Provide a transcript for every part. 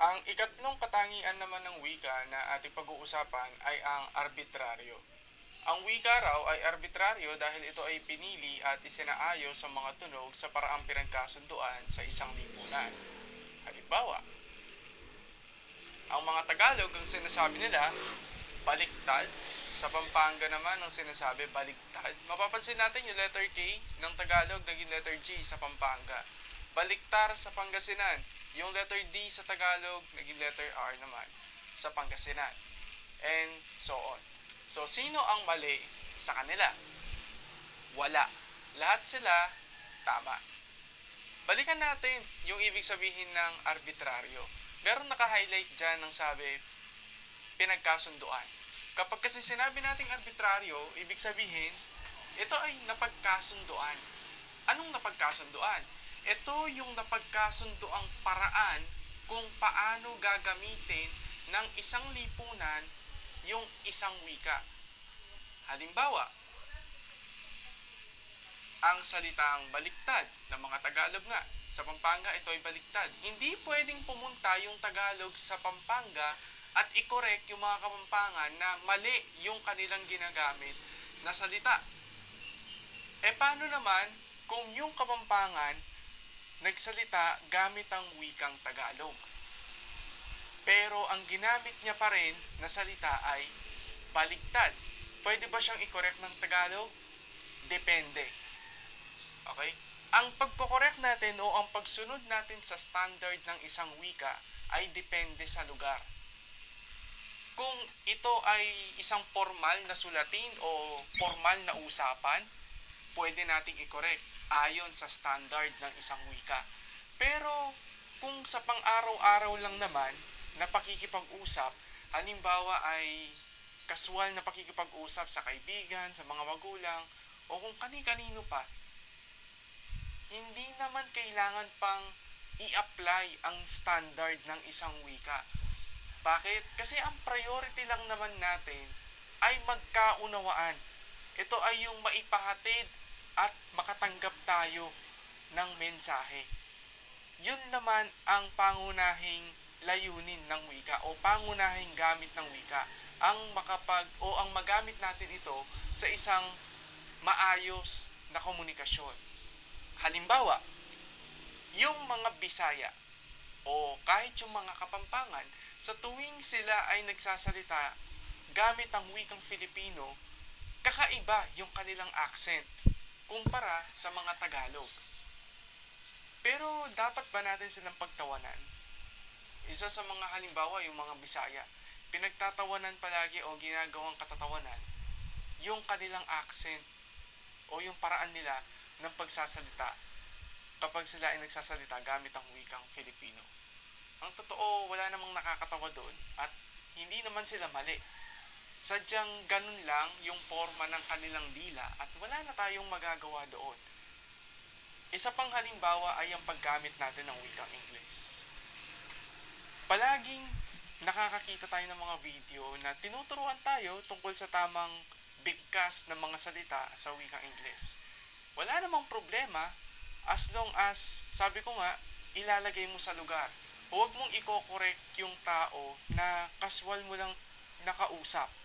Ang ikatlong katangian naman ng wika na ating pag-uusapan ay ang arbitraryo. Ang wika raw ay arbitraryo dahil ito ay pinili at isinaayo sa mga tunog sa paraang pinagkasunduan sa isang lipunan. Halimbawa, ang mga Tagalog ang sinasabi nila, baliktad. Sa Pampanga naman ang sinasabi, baliktad. Mapapansin natin yung letter K ng Tagalog naging letter G sa Pampanga. Baliktar sa Pangasinan. Yung letter D sa Tagalog naging letter R naman sa Pangasinan. And so on. So, sino ang mali sa kanila? Wala. Lahat sila tama. Balikan natin yung ibig sabihin ng arbitraryo. Meron naka-highlight dyan ng sabi, pinagkasunduan. Kapag kasi sinabi nating arbitraryo, ibig sabihin, ito ay napagkasunduan. Anong napagkasunduan? Ito yung napagkasunduang paraan kung paano gagamitin ng isang lipunan yung isang wika. Halimbawa, ang salitang baliktad ng mga Tagalog nga. Sa Pampanga, ito ay baliktad. Hindi pwedeng pumunta yung Tagalog sa Pampanga at i-correct yung mga Kapampangan na mali yung kanilang ginagamit na salita. E paano naman kung yung Kapampangan nagsalita gamit ang wikang Tagalog? Pero ang ginamit niya pa rin na salita ay baliktad. Pwede ba siyang i-correct ng Tagalog? Depende. Okay? Ang pagkokorek natin o ang pagsunod natin sa standard ng isang wika ay depende sa lugar. Kung ito ay isang formal na sulatin o formal na usapan, pwede nating i-correct ayon sa standard ng isang wika. Pero kung sa pang-araw-araw lang naman na pakikipag-usap, halimbawa ay kaswal na pakikipag-usap sa kaibigan, sa mga magulang, o kung kani-kanino pa, hindi naman kailangan pang i-apply ang standard ng isang wika. Bakit? Kasi ang priority lang naman natin ay magkaunawaan. Ito ay yung maipahatid at makatanggap tayo ng mensahe. Yun naman ang pangunahing layunin ng wika o pangunahing gamit ng wika ang makapag o ang magamit natin ito sa isang maayos na komunikasyon. Halimbawa, yung mga Bisaya o kahit yung mga Kapampangan, sa tuwing sila ay nagsasalita gamit ang wikang Filipino, kakaiba yung kanilang accent kumpara sa mga Tagalog. Pero dapat ba natin silang pagtawanan? Isa sa mga halimbawa yung mga Bisaya, pinagtatawanan palagi o ginagawang katatawanan yung kanilang accent o yung paraan nila ng pagsasalita kapag sila ay nagsasalita gamit ang wikang Filipino. Ang totoo, wala namang nakakatawa doon at hindi naman sila mali. Sadyang ganun lang yung forma ng kanilang dila at wala na tayong magagawa doon. Isa pang halimbawa ay ang paggamit natin ng wikang English. Palaging nakakakita tayo ng mga video na tinuturuan tayo tungkol sa tamang bigkas ng mga salita sa wikang English. Wala namang problema as long as, sabi ko nga, ilalagay mo sa lugar. Huwag mong i-correct yung tao na kaswal mo lang nakausap.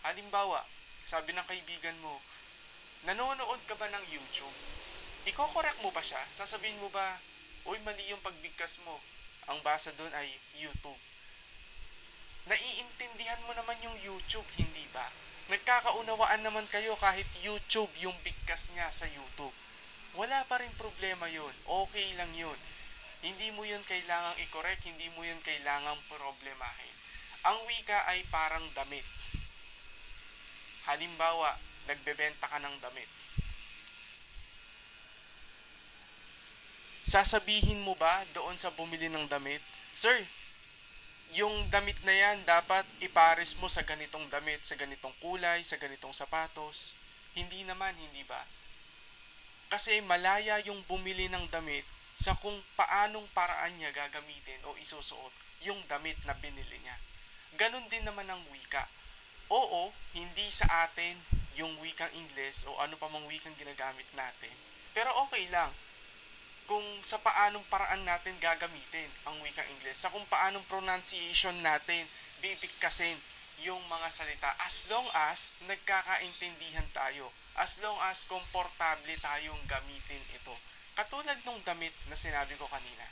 Halimbawa, sabi ng kaibigan mo, nanonood ka ba ng YouTube? Iko-correct mo ba siya? Sasabihin mo ba, uy, mali yung pagbigkas mo. Ang basa doon ay YouTube. Naiintindihan mo naman yung YouTube, hindi ba? Nagkakaunawaan naman kayo kahit YouTube yung bigkas niya sa YouTube. Wala pa rin problema yon. Okay lang yun. Hindi mo yun kailangang i-correct, hindi mo yun kailangang problemahin. Ang wika ay parang damit. Halimbawa, nagbebenta ka ng damit. Sasabihin mo ba doon sa bumili ng damit, Sir, yung damit na yan dapat ipares mo sa ganitong damit, sa ganitong kulay, sa ganitong sapatos. Hindi naman, hindi ba? Kasi malaya yung bumili ng damit sa kung paanong paraan niya gagamitin o isusuot yung damit na binili niya. Ganon din naman ang wika. Oo, hindi sa atin yung wikang Ingles o ano pa mang wikang ginagamit natin. Pero okay lang. kung sa paanong paraan natin gagamitin ang wika English, sa kung paanong pronunciation natin bibigkasin yung mga salita as long as nagkakaintindihan tayo, as long as komportable tayong gamitin ito. Katulad nung damit na sinabi ko kanina.